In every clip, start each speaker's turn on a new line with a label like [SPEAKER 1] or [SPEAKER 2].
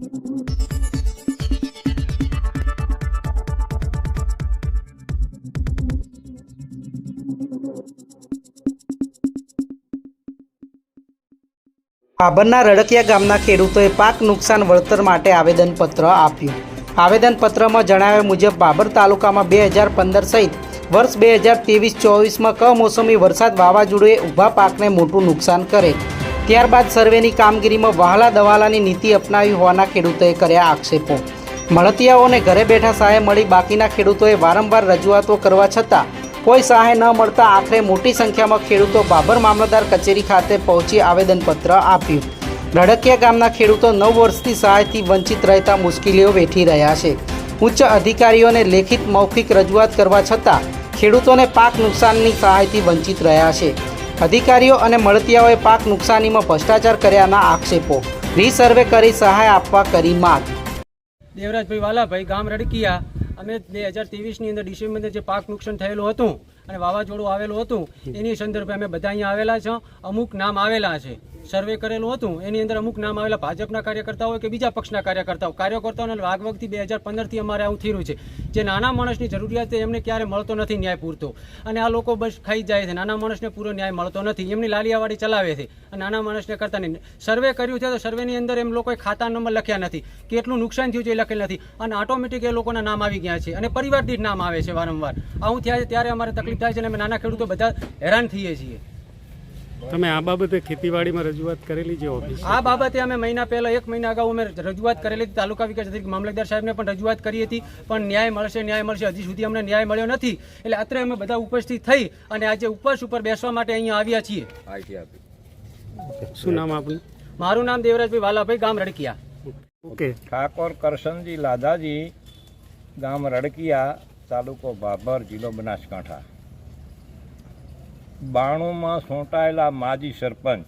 [SPEAKER 1] આભરના રડકિયા ગામના ખેડૂતોએ પાક નુકસાન વળતર માટે આવેદનપત્ર આપ્યું. આવેદનપત્રમાં જણાવ્યા મુજબ, બાબર તાલુકામાં બે હજાર પંદર સહિત વર્ષ બે હજાર ત્રેવીસ ચોવીસમાં કમોસમી વરસાદ વાવાઝોડુએ ઊભા પાકને મોટું નુકસાન કરે. ત્યારબાદ સર્વેની કામગીરીમાં વહાલા દવાલાની નીતિ અપનાવી હોવાના ખેડૂતોએ કર્યા આક્ષેપો. મળતિયાઓને ઘરે બેઠા સહાય મળી, બાકીના ખેડૂતોએ વારંવાર રજૂઆતો કરવા છતાં કોઈ સહાય ન મળતા આખરે મોટી સંખ્યામાં ખેડૂતો બાબર મામલતદાર કચેરી ખાતે પહોંચી આવેદનપત્ર આપ્યું. રડકિયા ગામના ખેડૂતો નવ વર્ષથી સહાયથી વંચિત રહેતા મુશ્કેલીઓ વેઠી રહ્યા છે. ઉચ્ચ અધિકારીઓને લેખિત મૌખિક રજૂઆત કરવા છતાં ખેડૂતોને પાક નુકસાનની સહાયથી વંચિત રહ્યા છે. અધિકારીઓ અને મળતિયાઓએ પાક નુકસાનીમાં ભ્રષ્ટાચાર કર્યાના આક્ષેપો. રીસર્વે કરી સહાય આપવા કરી માંગ.
[SPEAKER 2] દેવરાજભાઈ વાલાભાઈ, ગામ રડકિયા. અમે બે હજારની અંદર ડિસેમ્બરની જે પાક નુકસાન થયેલું હતું અને વાવાઝોડું આવેલું હતું એની સંદર્ભે અમે બધા અહીંયા આવેલા છે. અમુક નામ આવેલા છે. સર્વે કરેલું હતું એની અંદર અમુક નામ આવેલા ભાજપના કાર્યકર્તા હોય કે બીજા પક્ષના કાર્યકર્તાઓ. કાર્યકર્તાઓને વાગવગથી બે હજાર પંદરથી અમારે આવું થયું છે. જે નાના માણસની જરૂરિયાત એમને ક્યારે મળતો નથી ન્યાય પૂરતો. અને આ લોકો બસ ખાઈ જાય છે. નાના માણસને પૂરો ન્યાય મળતો નથી. એમની લાલિયાવાડી ચલાવે છે. અને નાના માણસને કરતા નહીં. સર્વે કર્યું છે તો સર્વેની અંદર એમ લોકોએ ખાતા નંબર લખ્યા નથી. કેટલું નુકસાન થયું છે એ લખેલ નથી. અને ઓટોમેટિક એ લોકોના નામ આવી ગયા છે. અને પરિવાર દીઠ નામ આવે છે વારંવાર. આવું થયા છે ત્યારે અમારે તકલીફ થાય છે અને અમે નાના ખેડૂતો બધા હેરાન થઈએ છીએ.
[SPEAKER 3] તમે આ બાબતે ખેતીવાડીમાં રજૂઆત કરેલી છે ઓફિસ
[SPEAKER 2] આ બાબતે અમે મહિના પહેલા એક મહિના અગાઉ અમે રજૂઆત કરેલી હતી. તાલુકા વિકાસ અધિકારી મામલતદાર સાહેબને પણ રજૂઆત કરી હતી પણ ન્યાય મળશે ન્યાય મળશે. હજી સુધી અમને ન્યાય મળ્યો નથી. એટલે અત્રે અમે બધા ઉપસ્થિત થઈ અને આજે ઉપવાસ ઉપર બેસવા માટે અહીંયા આવ્યા છીએ.
[SPEAKER 3] શું નામ આપનું?
[SPEAKER 2] મારું નામ દેવરાજભાઈ વાલાભાઈ ગામ રડકિયા.
[SPEAKER 3] ઓકે.
[SPEAKER 4] ઠાકોર કરશનજી લાદાજી ગામ રડકિયા તાલુકો ભાભર જિલ્લો બનાસકાંઠા. બાણુંમાં સોંટાયેલા માજી સરપંચ.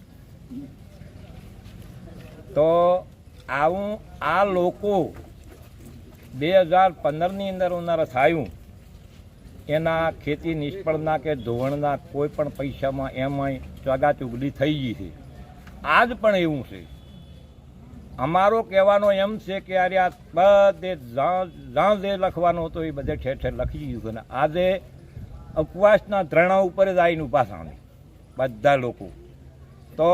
[SPEAKER 4] તો આવું આ લોકો બે હજાર પંદરની અંદર ઉનારા થયું. એના ખેતી નિષ્ફળના કે ધોવણના કોઈ પણ પૈસામાં એમાંય ચોગા ચુગલી થઈ ગઈ છે. આજ પણ એવું છે. અમારો કહેવાનો એમ છે કે અરે આ બધે જ્યાં જે લખવાનું હતો એ બધે ઠેર ઠેર લખી ગયું છે. ને આજે ઉપવાસના ધરણા ઉપર જ આવીને ઊભા સામે બધા લોકો. તો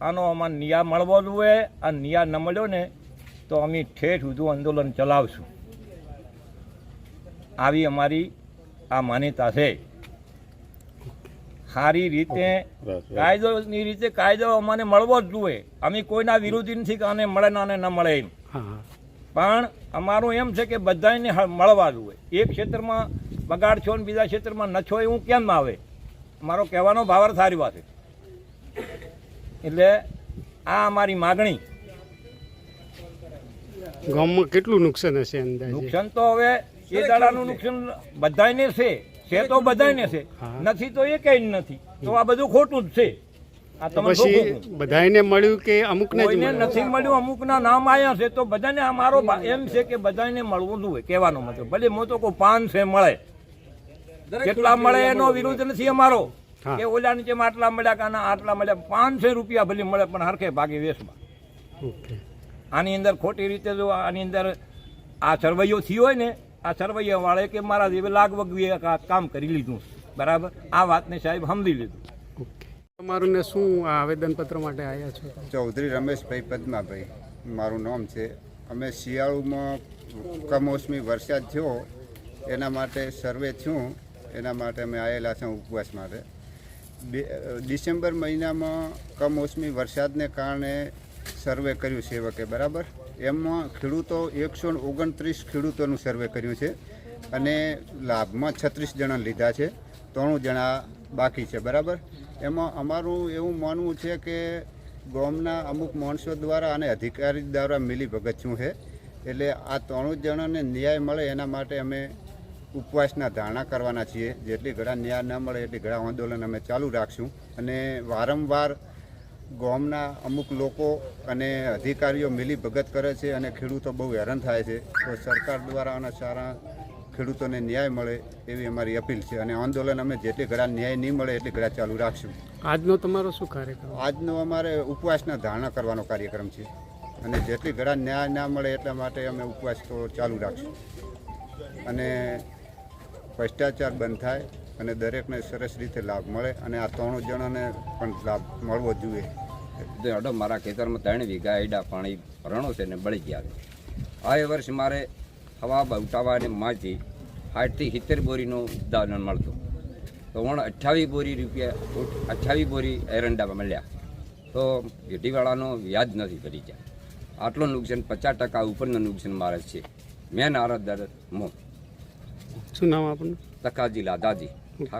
[SPEAKER 4] આનો અમારે નિયા મળવો જોઈએ આ નિયા ન મળ્યો ને તો અમે ઠેઠ સુધી આંદોલન ચલાવશું. આવી અમારી આ માન્યતા છે. સારી રીતે કાયદોની રીતે કાયદો અમને મળવો જ જોઈએ. અમે કોઈના વિરોધી નથી કે આને મળે ને ન મળે એમ. પણ અમારું એમ છે કે બધાને મળવા જોઈએ. એક ક્ષેત્રમાં બગાડ છો ને બીજા ક્ષેત્રમાં ન છો એવું કેમ આવે? મારો કહેવાનો ભાવાર્થ સારી વાત એટલે આ અમારી માગણી.
[SPEAKER 3] ગામમાં કેટલું નુકસાન હશે અંદાજે?
[SPEAKER 4] નુકસાન તો હવે એ દાડાનું નુકસાન બધાને છે. છે તો બધાને છે. નથી તો એ કઈ નથી. તો આ બધું ખોટું જ છે. આ તમે
[SPEAKER 3] પછી બધાને મળ્યું કે અમુકને
[SPEAKER 4] કોઈને નથી મળ્યું અમુકના નામ આવ્યા છે તો બધાને આ મારો એમ છે કે બધાને મળવું જોઈએ કહેવાનો મતલબ. ભલે મો તો કોઈ પાન છે મળે. કેટલા મળે એનો વિરોધ નથી અમારો. કે ઓલા નીચે આટલા મળ્યા કે આટલા મળ્યા પાંચસો રૂપિયા ભલે મળે પણ હરખે ભાગે વેસમાં આની અંદર ખોટી રીતે જો આની અંદર આ સરવૈયો થયો હોય ને આ સરવૈયા વાળે કે મારા જેવી લાગવગવી એક આ કામ કરી લીધું. બરાબર? આ વાતને સાહેબ સમજી લીધું.
[SPEAKER 3] તમારું ને શું આ આવેદનપત્ર માટે આવ્યા છો?
[SPEAKER 5] ચૌધરી રમેશભાઈ પદ્માભાઈ મારું નામ છે. અમે શિયાળુમાં કમોસમી વરસાદ થયો એના માટે સર્વે થયું. એના માટે અમે આવેલા છે ઉપવાસ માટે. ડિસેમ્બર મહિનામાં કમોસમી વરસાદને કારણે સર્વે કર્યું સેવકે, બરાબર? એમાં ખેડૂતો એકસો ઓગણત્રીસ ખેડૂતોનું સર્વે કર્યું છે અને લાભમાં છત્રીસ જણા લીધા છે, ત્રણું જણા બાકી છે, બરાબર? એમાં અમારું એવું માનવું છે કે ગામના અમુક માણસો દ્વારા અને અધિકારી દ્વારા મિલી ભગત છે? એટલે આ ત્રણું જણાને ન્યાય મળે એના માટે અમે ઉપવાસના ધારણા કરવાના છીએ. જેટલી ઘણા ન્યાય ન મળે એટલી ઘણા આંદોલન અમે ચાલુ રાખશું. અને વારંવાર ગોમના અમુક લોકો અને અધિકારીઓ મિલી ભગત કરે છે અને ખેડૂતો બહુ હેરાન થાય છે. તો સરકાર દ્વારા આના સારા ખેડૂતોને ન્યાય મળે એવી અમારી અપીલ છે. અને આંદોલન અમે જેટલી ઘણા ન્યાય નહીં મળે એટલી ઘણા ચાલુ રાખશું.
[SPEAKER 3] આજનો તમારો શું કાર્યક્રમ?
[SPEAKER 5] આજનો અમારે ઉપવાસના ધારણા કરવાનો કાર્યક્રમ છે. અને જેટલી ઘણા ન્યાય ના મળે એટલા માટે અમે ઉપવાસ તો ચાલુ રાખશું. અને ભ્રષ્ટાચાર બંધ થાય અને દરેકને સરસ રીતે લાભ મળે અને આ ત્રણ જણાને પણ લાભ મળવો જોઈએ.
[SPEAKER 6] અડો મારા ખેતરમાં ત્રણ વીઘા એડા પાણી ભરણો છે ને બળી ગયા છે. આ વર્ષ મારે હવા બવટાવા અને માંથી સાઠથી સિત્તેર બોરીનું ઉત્પાદન મળતું. તો વણ અઠ્ઠાવીસ બોરી રૂપિયા અઠ્ઠાવીસ બોરી એરંડામાં મળ્યા. તો પેઢીવાળાનો વ્યાજ નથી ભરી ગયા. આટલું નુકસાન, પચાસ ટકા ઉપરનું નુકસાન મારે છે. મેન આરતદાર મો
[SPEAKER 3] શું નામ આપણને
[SPEAKER 6] તકાજી લાદાજી